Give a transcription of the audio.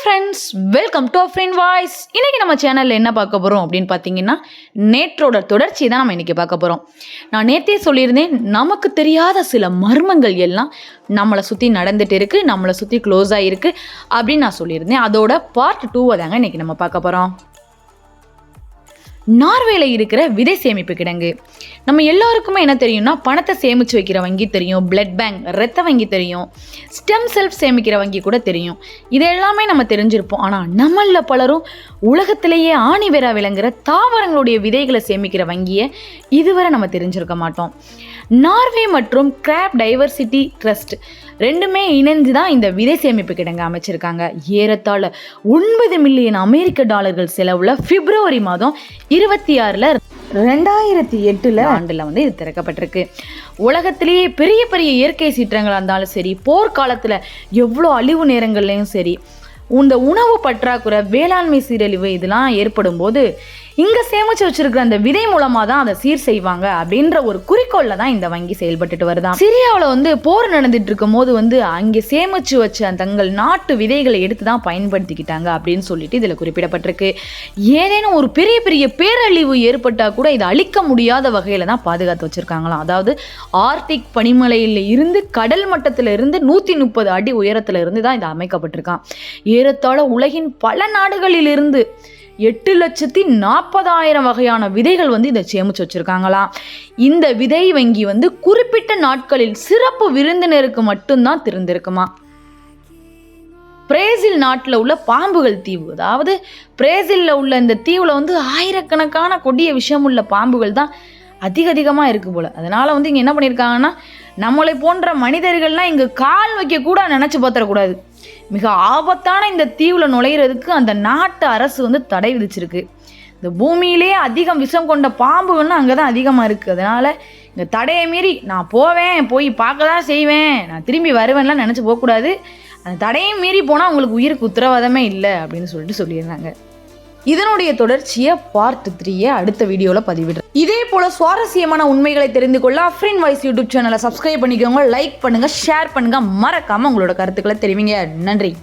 Friends welcome to Friend Voice இன்றைக்கி நம்ம சேனலில் என்ன பார்க்க போகிறோம் அப்படின்னு பார்த்தீங்கன்னா நேற்றோட தொடர்ச்சி தான் நம்ம இன்னைக்கு பார்க்க போகிறோம் நான் நேற்றே சொல்லியிருந்தேன் நமக்கு தெரியாத சில மர்மங்கள் எல்லாம் நம்மளை சுற்றி நடந்துட்டு இருக்குது நம்மளை சுற்றி க்ளோஸ் ஆகிருக்கு அப்படின்னு நான் சொல்லியிருந்தேன். அதோட பார்ட் டூவை தாங்க இன்னைக்கு நம்ம பார்க்க போகிறோம் நார்வேல இருக்கிற விதை சேமிப்பு கிடங்கு. நம்ம எல்லாருக்குமே என்ன தெரியும்னா பணத்தை சேமிச்சு வைக்கிற வங்கி தெரியும் பிளட் பேங்க் ரத்த வங்கி தெரியும் ஸ்டெம் செல்ஃப் சேமிக்கிற வங்கி கூட தெரியும். இது எல்லாமே நம்ம தெரிஞ்சிருப்போம். ஆனால் நம்மள பலரும் உலகத்திலேயே ஆணி வேரா விளங்குற தாவரங்களுடைய விதைகளை சேமிக்கிற வங்கியை இதுவரை நம்ம தெரிஞ்சிருக்க மாட்டோம். நார்வே மற்றும் கிராப் டைவர்சிட்டி ட்ரஸ்ட் ரெண்டுமே இணைந்து தான் இந்த விதை சேமிப்பு கிடங்கு அமைச்சிருக்காங்க. ஏறத்தாழ ஒன்பது மில்லியன் அமெரிக்க டாலர்கள் செலவுல பிப்ரவரி மாதம் இருபத்தி ஆறில் ரெண்டாயிரத்தி எட்டில் ஆண்டில் வந்து இது திறக்கப்பட்டிருக்கு. உலகத்திலேயே பெரிய பெரிய இயற்கை சீற்றங்களாக இருந்தாலும் சரி போர்க்காலத்தில் எவ்வளோ அழிவு நேரங்கள்லையும் சரி இந்த உணவு பற்றாக்குறை வேளாண்மை சீரழிவு இதெல்லாம் ஏற்படும் போது இங்கே சேமிச்சு வச்சிருக்கிற அந்த விதை மூலமாக தான் அதை சீர் செய்வாங்க அப்படின்ற ஒரு குறிக்கோளில் தான் இந்த வங்கி செயல்பட்டுட்டு வருதான். சிரியாவில் வந்து போர் நடந்துட்டு இருக்கும் போது வந்து அங்கே சேமிச்சு வச்ச அந்த தங்கள் நாட்டு விதைகளை எடுத்து தான் பயன்படுத்திக்கிட்டாங்க அப்படின்னு சொல்லிட்டு இதில் குறிப்பிடப்பட்டிருக்கு. ஏதேனும் ஒரு பெரிய பெரிய பேரழிவு ஏற்பட்டால் கூட இதை அழிக்க முடியாத வகையில் தான் பாதுகாத்து வச்சிருக்காங்களாம். அதாவது ஆர்டிக் பனிமலையில் இருந்து கடல் மட்டத்தில் இருந்து நூற்றி முப்பது அடி உயரத்தில் இருந்து தான் இது அமைக்கப்பட்டிருக்கான் ஏறத்தாழ உலகின் பல நாடுகளிலிருந்து எட்டு லட்சத்தி நாற்பதாயிரம் வகையான விதைகள் வந்து இதை சேமித்து வச்சிருக்காங்களாம் இந்த விதை வங்கி வந்து குறிப்பிட்ட நாட்களில் சிறப்பு விருந்தினருக்கு மட்டும்தான் திறந்திருக்குமா? பிரேசில் நாட்டில் உள்ள பாம்புகள் தீவு. அதாவது பிரேசிலில் உள்ள இந்த தீவில் வந்து ஆயிரக்கணக்கான கொடிய விஷயம் உள்ள பாம்புகள் தான் அதிக அதிகமாக இருக்குது போல். அதனால் வந்து இங்கே என்ன பண்ணியிருக்காங்கன்னா நம்மளை போன்ற மனிதர்கள்லாம் இங்கே கால் வைக்க கூட நினச்சி பார்த்துடக்கூடாது. மிக ஆபத்தான இந்த தீவில் நுழையிறதுக்கு அந்த நாட்டு அரசு வந்து தடை விதிச்சிருக்கு. இந்த பூமியிலே அதிகம் விஷம் கொண்ட பாம்புகள்லாம் அங்கே தான் அதிகமாக இருக்குது அதனால் இந்த தடையை மீறி நான் போவேன் போய் பார்க்க தான் செய்வேன். நான் திரும்பி வருவேன்லாம் நினச்சி போகக்கூடாது. அந்த தடையை மீறி போனால் உங்களுக்கு உயிருக்கு உத்தரவாதமே இல்லை அப்படின்னு சொல்லிட்டு சொல்லியிருந்தாங்க. இதனுடைய தொடர்ச்சியை பார்ட் த்ரீயை அடுத்த வீடியோவில் பதிவிடுறேன். இதே போல சுவாரஸ்யமான உண்மைகளை தெரிந்து கொள்ள அஃப்ரின் வாய்ஸ் யூடியூப் சேனலை சப்ஸ்கிரைப் பண்ணிக்கோங்க லைக் பண்ணுங்க ஷேர் பண்ணுங்க. மறக்காம உங்களோட கருத்துக்களை தெரிவிங்க. நன்றி.